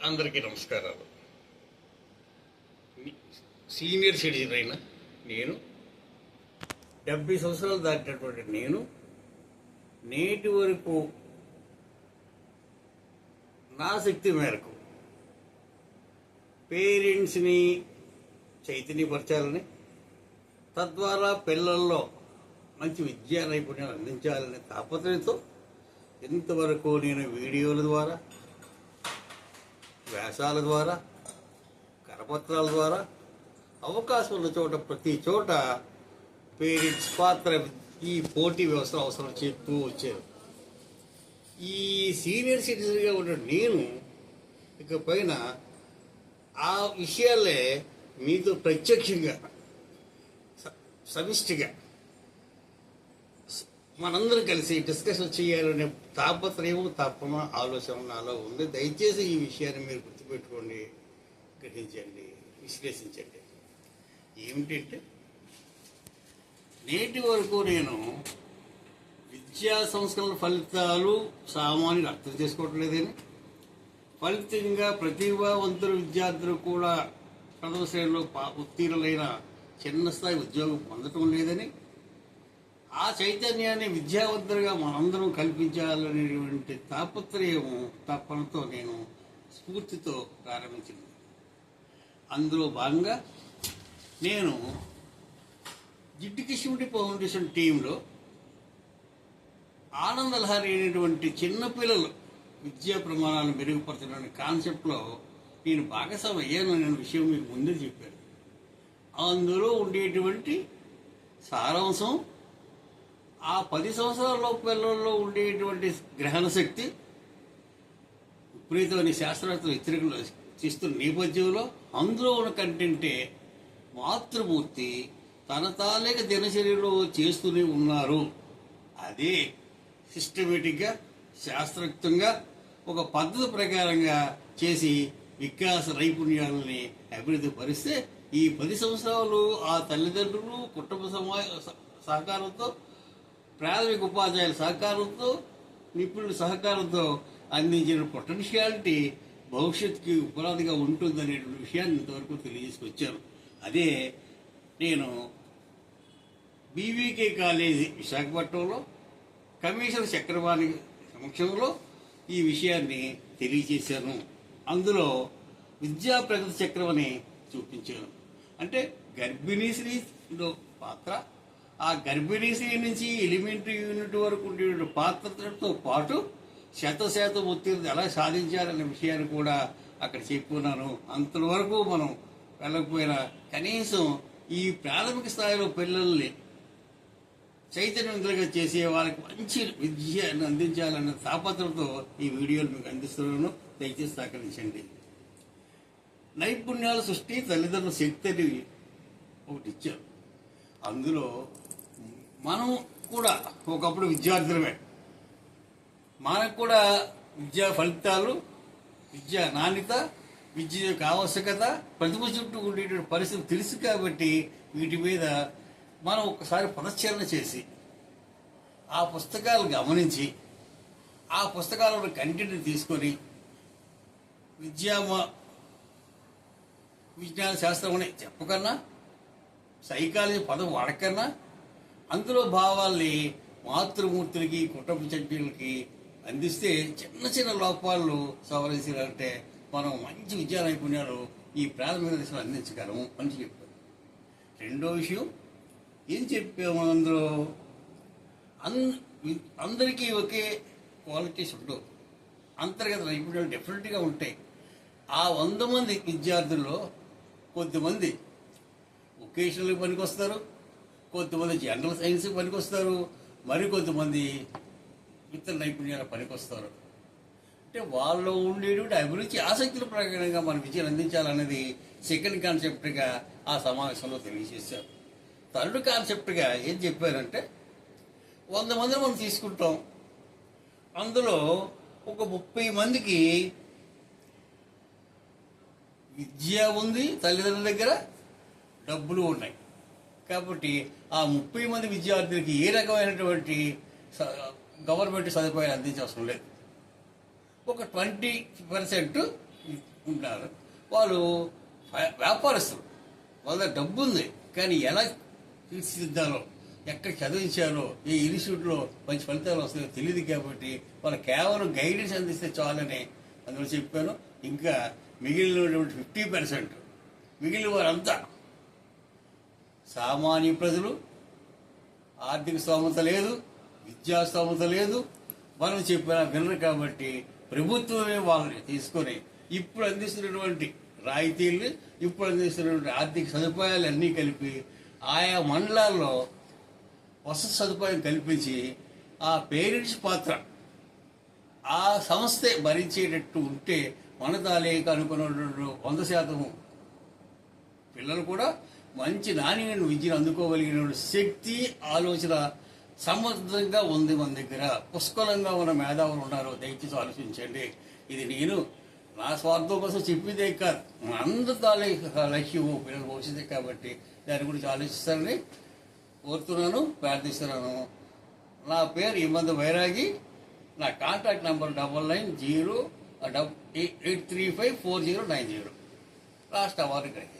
అందరికీ నమస్కారాలు. Senior citizen అయిన నేను డెబ్బై సంవత్సరాలు దాటినటువంటి నేను నేటి వరకు నా శక్తి మేరకు పేరెంట్స్ని చైతన్యపరచాలని తద్వారా పిల్లల్లో మంచి విద్యా నైపుణ్యాలు అందించాలనే తాపత్రయంతో ఇంతవరకు నేను వీడియోల ద్వారా వ్యాసాల ద్వారా కరపత్రాల ద్వారా అవకాశం ఉన్న చోట ప్రతి చోట పేరెంట్స్ పాత్ర ఈ పోటీ వ్యవస్థ అవసరం చెప్తూ వచ్చారు. ఈ సీనియర్ సిటిజన్గా ఉన్న నేను ఇక పైన ఆ విషయాలే మీతో ప్రత్యక్షంగా స- సమిష్టిగా మనందరం కలిసి డిస్కషన్ చేయాలనే తాపత్రయం తప్పన ఆలోచన నాలో ఉంది. దయచేసి ఈ విషయాన్ని మీరు గుర్తుపెట్టుకోండి గ్రహించండి విశ్లేషించండి. ఏమిటంటే నేటి వరకు నేను విద్యా సంస్కరణ ఫలితాలు సామాన్యులు అర్థం చేసుకోవట్లేదని ఫలితంగా ప్రతిభావంతుల విద్యార్థులు కూడా ప్రథమ శ్రేణిలో ఉత్తీర్ణులైన చిన్న స్థాయి ఉద్యోగం పొందటం లేదని ఆ చైతన్యాన్ని విద్యావంతులుగా మనందరం కల్పించాలనేటువంటి తాపత్రయం తప్పనతో నేను స్ఫూర్తితో ప్రారంభించింది. అందులో భాగంగా నేను జిడ్డు కిషుడి ఫౌండేషన్ టీంలో ఆనందలహరి అనేటువంటి చిన్నపిల్లలు విద్యా ప్రమాణాలు మెరుగుపరచడం కాన్సెప్ట్లో నేను భాగస్వామి అయ్యాను అనే విషయం మీకు ముందే చెప్పాను. అందులో ఉండేటువంటి సారాంశం ఆ పది సంవత్సరాల పిల్లల్లో ఉండేటువంటి గ్రహణ శక్తి విపరీతమైన శాస్త్రవేత్తలు హెచ్చరికలు చేస్తున్న నేపథ్యంలో అందులో ఉన్న కంటెంటే మాతృమూర్తి తన తాలేక దినచర్యలో చేస్తూనే ఉన్నారు. అదే సిస్టమేటిక్గా శాస్త్రయుక్తంగా ఒక పద్ధతి ప్రకారంగా చేసి వికాస నైపుణ్యాలని అభివృద్ధి పరిస్తే ఈ పది సంవత్సరాలు ఆ తల్లిదండ్రులు కుటుంబ సమా సహకారంతో ప్రాథమిక ఉపాధ్యాయుల సహకారంతో నిపుణుల సహకారంతో అందించిన పొటెన్షియాలిటీ భవిష్యత్తుకి ఉపరాధిగా ఉంటుందనే విషయాన్ని ఇంతవరకు తెలియజేసుకొచ్చాను అదే నేను బీవీకే కాలేజీ విశాఖపట్నంలో కమిషనర్ చక్రవాణి సమక్షంలో ఈ విషయాన్ని తెలియజేశాను. అందులో విద్యా ప్రగతి చక్రం అని చూపించాను. అంటే గర్భిణీ స్త్రీలో పాత్ర ఆ గర్భిణీ స్త్రీ నుంచి ఎలిమెంటరీ యూనిట్ వరకు ఉండే పాత్రతో పాటు శత శాతం ఉత్తీర్ణత ఎలా సాధించాలనే విషయాన్ని కూడా అక్కడ చెప్పుకున్నాను. అంతవరకు మనం వెళ్ళకపోయినా కనీసం ఈ ప్రాథమిక స్థాయిలో పిల్లల్ని చైతన్యవంతులుగా చేసే వాళ్ళకి మంచి విద్యను అందించాలన్న తాపత్రంతో ఈ వీడియోలు మీకు అందిస్తున్నాను. దయచేసి సహకరించండి. నైపుణ్యాల సృష్టి తల్లిదండ్రుల శక్తి అని ఒకటి ఇచ్చారు. అందులో మనం కూడా ఒకప్పుడు విద్యార్థులమే. మనకు కూడా విద్యా ఫలితాలు విద్యా నాణ్యత విద్య యొక్క ఆవశ్యకత ప్రతిభ చుట్టూ ఉండేటువంటి పరిస్థితి తెలుసు కాబట్టి వీటి మీద మనం ఒకసారి పునశ్చరణ చేసి ఆ పుస్తకాలు గమనించి ఆ పుస్తకాలను కంటెంట్ తీసుకొని విద్యా విజ్ఞాన శాస్త్రం అనే చెప్పకన్నా సైకాలజీ పదం వాడకన్నా అందులో భావాల్ని మాతృమూర్తులకి కుటుంబ సభ్యులకి అందిస్తే చిన్న చిన్న లోపాలు సవరించాలంటే మనం మంచి విద్యా నైపుణ్యాలు ఈ ప్రాథమిక దశలో అందించగలము అని చెప్పారు రెండో విషయం ఏం చెప్పాము అందులో? అన్ అందరికీ ఒకే క్వాలిటీస్ ఉండవు. అంతర్గత నైపుణ్యాలు డెఫినెట్గా ఉంటాయి. ఆ వంద మంది విద్యార్థుల్లో కొద్దిమంది వొకేషనల్ పనికొస్తారు కొంతమంది జనరల్ సైన్స్ పనికొస్తారు మరి కొంతమంది ఇతర నైపుణ్యాల పనికొస్తారు. అంటే వాళ్ళు ఉండేటువంటి అభిరుచి ఆసక్తుల ప్రకారంగా మన విద్యను అందించాలన్నది సెకండ్ కాన్సెప్ట్గా ఆ సమావేశంలో తెలియజేశారు. థర్డ్ కాన్సెప్ట్గా ఏం చెప్పారంటే వంద మంది మనం తీసుకుంటాం. అందులో ఒక ముప్పై మందికి విద్య ఉంది తల్లిదండ్రుల దగ్గర డబ్బులు ఉన్నాయి. కాబట్టి ఆ ముప్పై మంది విద్యార్థులకి ఏ రకమైనటువంటి గవర్నమెంట్ సదుపాయాలు అందించవసరం లేదు. ఒక ట్వంటీ పర్సెంట్ ఉంటారు వాళ్ళు వ్యాపారస్తులు. వాళ్ళ దగ్గర డబ్బు ఉంది కానీ ఎలా తీర్చిదిద్దాలో ఎక్కడ చదివించాలో ఏ ఇన్స్టిట్యూట్లో మంచి ఫలితాలు వస్తాయో తెలియదు కాబట్టి వాళ్ళు కేవలం గైడెన్స్ అందిస్తే చాలని అందులో చెప్పాను. ఇంకా మిగిలినటువంటి ఫిఫ్టీ పర్సెంట్ మిగిలిన వారంతా సామాన్య ప్రజలు ఆర్థిక స్తోమత లేదు విద్యా స్తోమత లేదు. మనం చెప్పిన వినరు కాబట్టి ప్రభుత్వమే వాళ్ళని తీసుకొని ఇప్పుడు అందిస్తున్నటువంటి రాయితీలు ఇప్పుడు అందిస్తున్నటువంటి ఆర్థిక సదుపాయాలు అన్నీ కలిపి ఆయా మండలాల్లో వసతి సదుపాయం కల్పించి ఆ పేరెంట్స్ పాత్ర ఆ సంస్థే భరించేటట్టు ఉంటే మన తాలేక అనుకున్నటువంటి వంద శాతం పిల్లలు కూడా మంచి నాణ్యమైన విద్యను అందుకోగలిగిన శక్తి ఆలోచన సమర్థంగా ఉంది మన దగ్గర. పుష్కలంగా ఉన్న మేధావులు ఉన్నారు. దయచేసి ఆలోచించండి. ఇది నేను నా స్వార్థం కోసం చెప్పిదే కాదు. మన అందరి తాలూకా లక్ష్యం పిల్లలు భవిష్యత్తు కాబట్టి దాని గురించి ఆలోచిస్తారని కోరుతున్నాను ప్రార్థిస్తున్నాను. నా పేరు ఇబ్బంది వైరాగి నా contact number double nine zero double eight three five four zero nine zero. Last award కలిగి